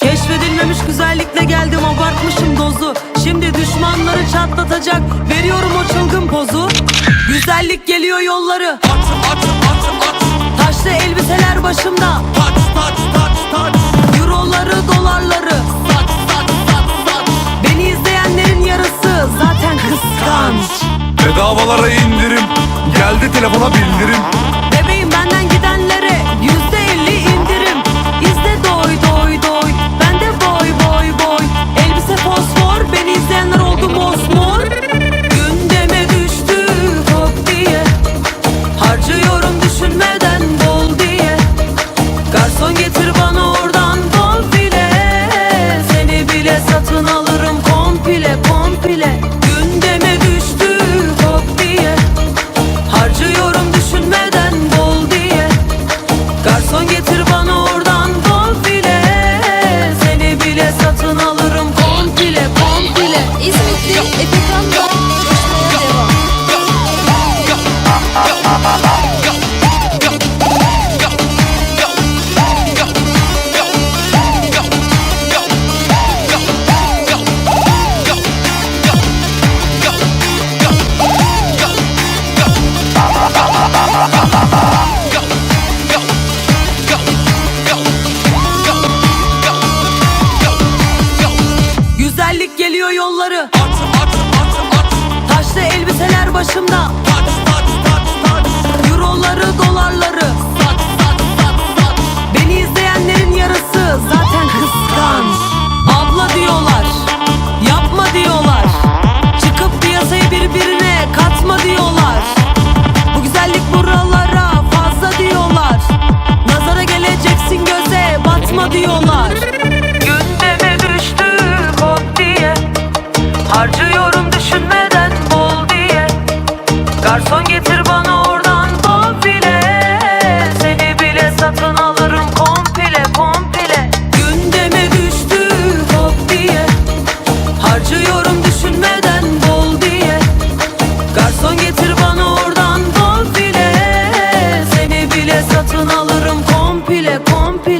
Keşfedilmemiş güzellikle geldim abartmışım dozu Şimdi düşmanları çatlatacak veriyorum o çılgın pozu Güzellik geliyor yolları at, at, at, at. Taşlı elbiseler başımda pat, pat, pat, pat. Euroları dolarları sat, sat, sat, sat. Beni izleyenlerin yarısı zaten kıskanç Bedavalara indirim. Geldi telefona bildirim. Bebeğim benden gidenler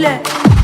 Yeah.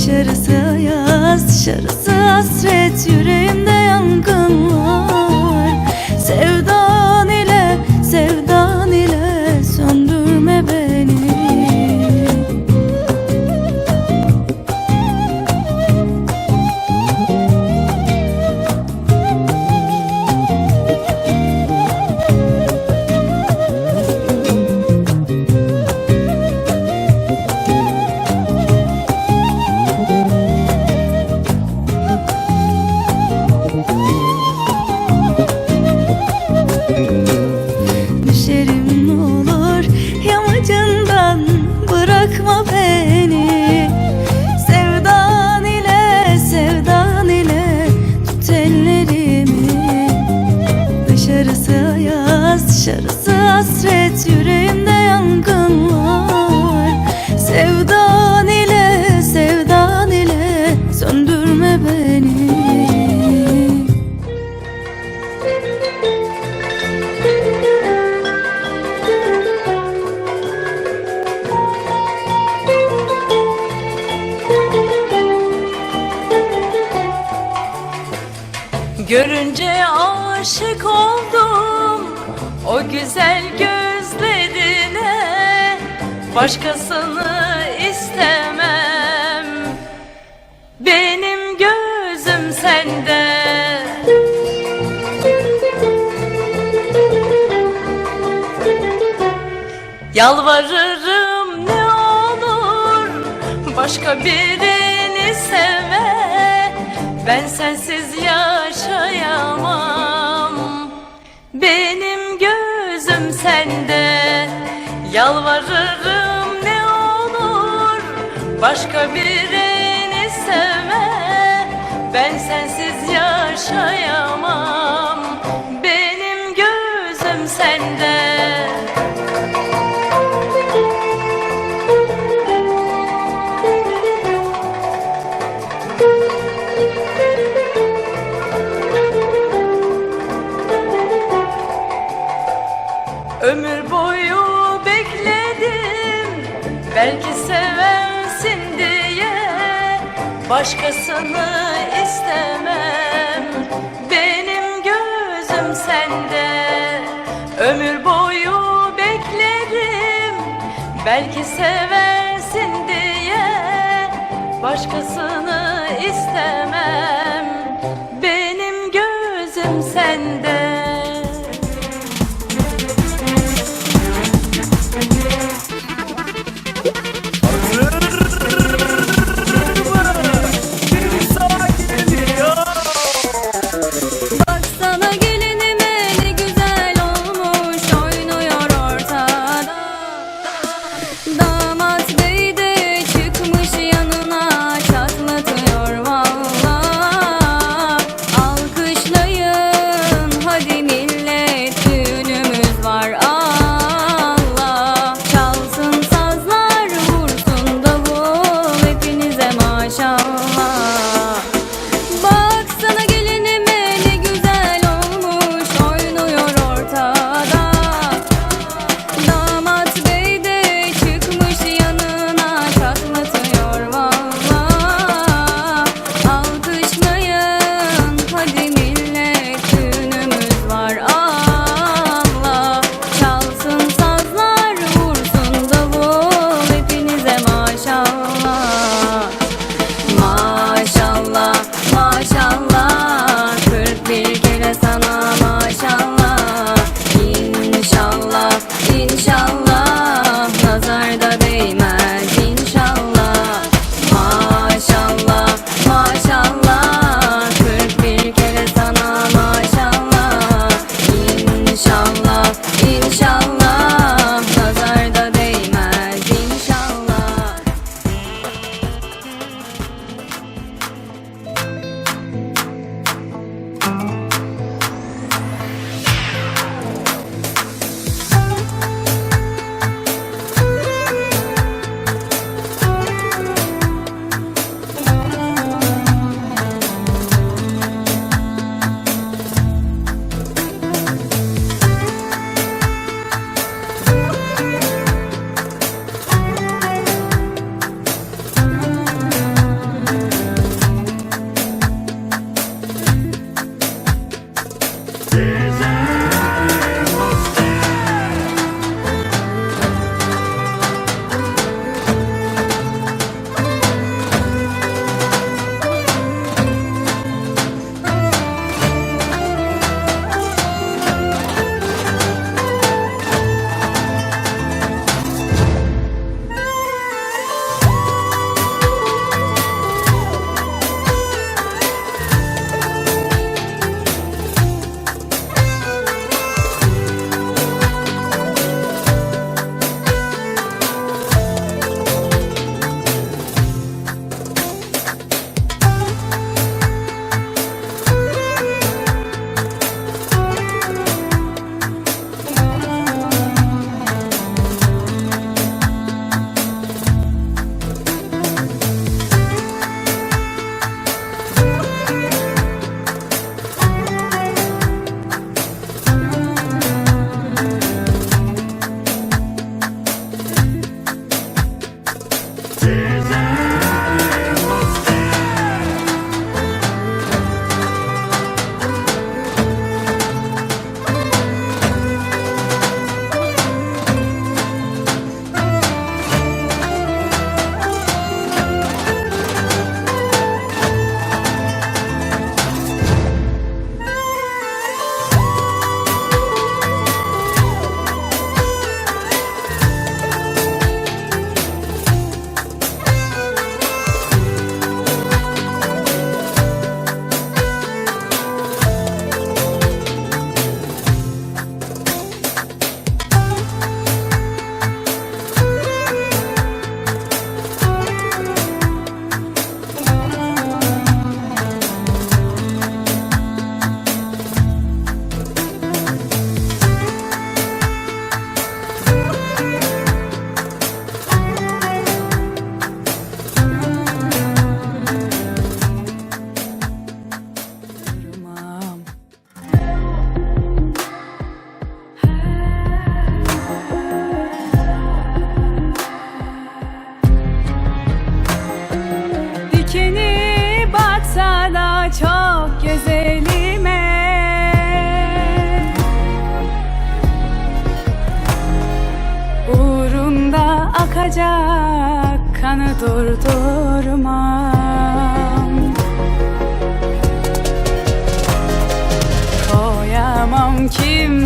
Dışarısı yaz, dışarısı hasret yüreğimde. düşerim ne olur. Yamacından bırakma beni Görünce aşık oldum o güzel gözlerine. Başkasını istemem. Benim gözüm sende. Yalvarırım ne olur Başka birini sevme. Ben sensiz yaşayamam Benim gözüm sende. Yalvarırım ne olur. Başka birini sevme. Ben sensiz yaşayamam Başkasını istemem. Benim gözüm sende. Ömür boyu beklerim. Belki seversin diye Başkasını istemem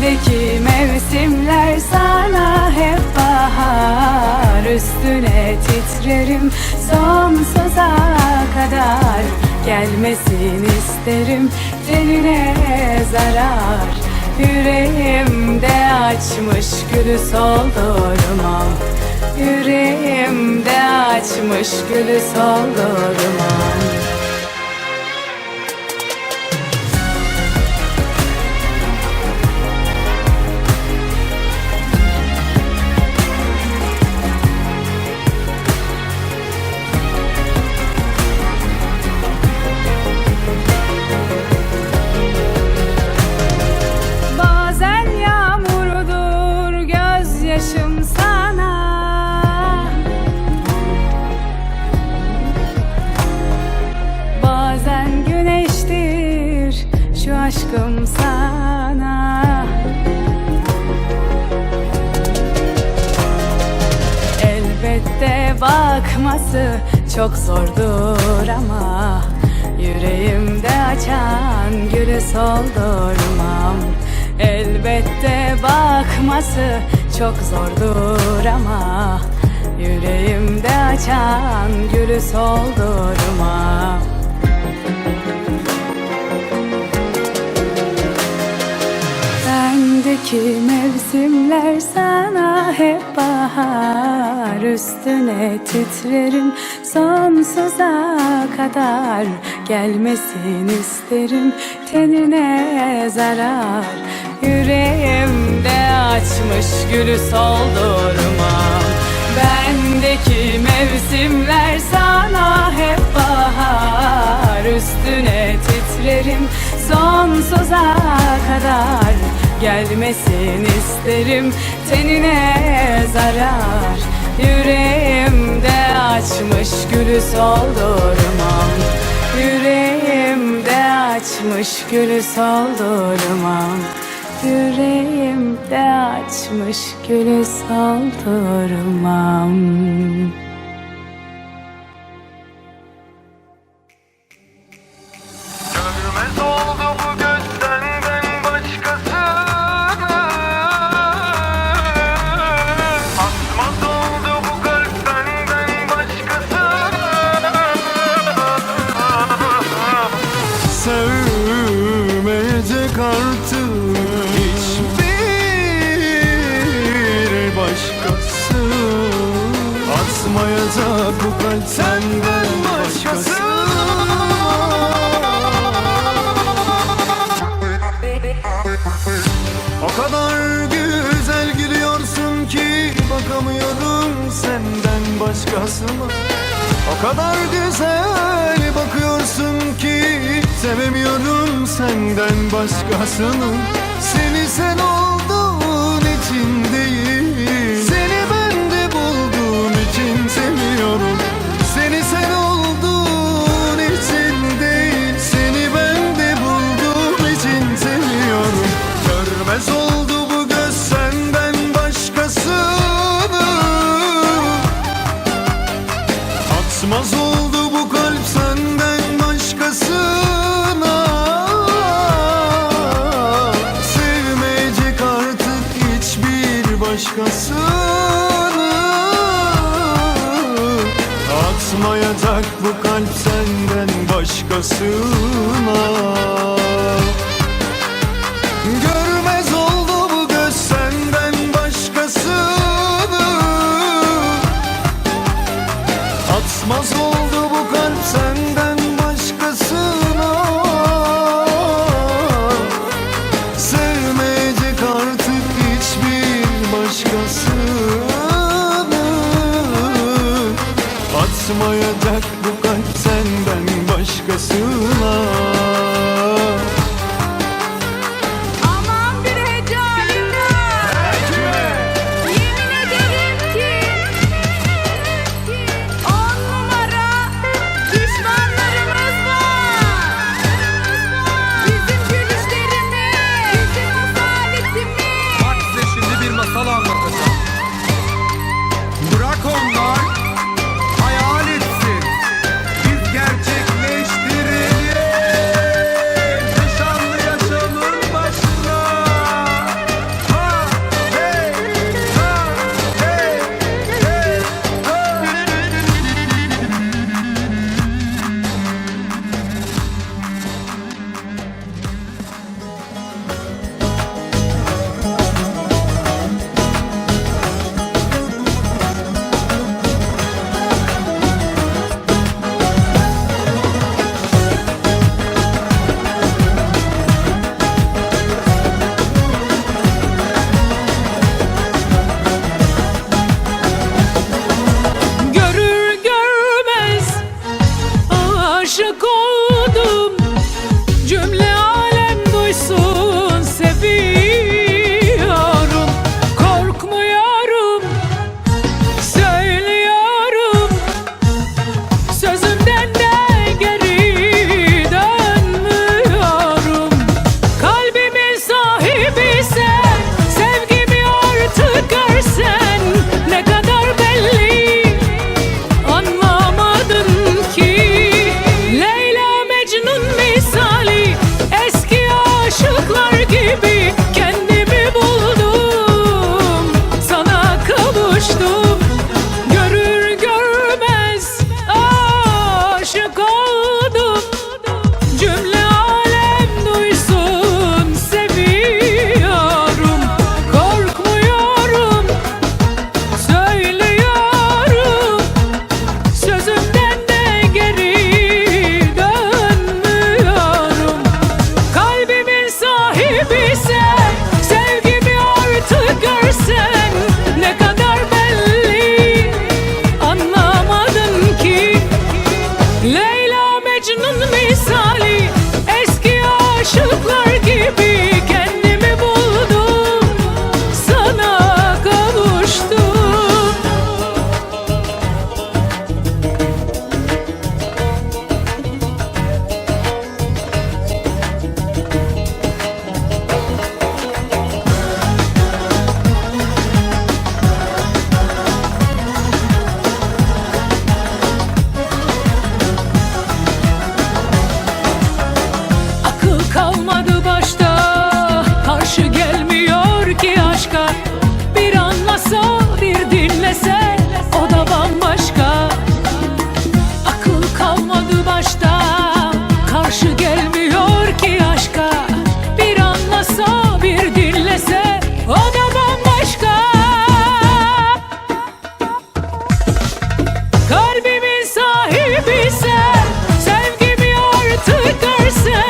Bendeki mevsimler sana hep bahar. Üstüne titrerim sonsuza kadar. Gelmesin isterim tenine zarar. Yüreğimde açmış gülü soldurmam Yüreğimde açmış gülü soldurmam aşkım sana. Elbette bakması çok zordur ama Yüreğimde açan gülü soldurmam. Elbette bakması çok zordur ama Yüreğimde açan gülü soldurmam Bendeki mevsimler sana hep bahar Üstüne titrerim. Sonsuza kadar Gelmesin isterim. Tenine zarar Yüreğimde açmış gülü soldurmam Bendeki mevsimler sana hep bahar Üstüne titrerim. Sonsuza kadar Gelmesin isterim. Tenine zarar Yüreğimde açmış gülü soldurmam. Yüreğimde açmış gülü soldurmam. Yüreğimde açmış gülü soldurmam artık hiçbir başkası. Atmayacak bu kalp senden başkası. O kadar güzel gülüyorsun ki bakamıyorum senden başkasına. O kadar güzel bakıyorsun ki sevemiyorum senden başkasını. Seni sen olduğun istersen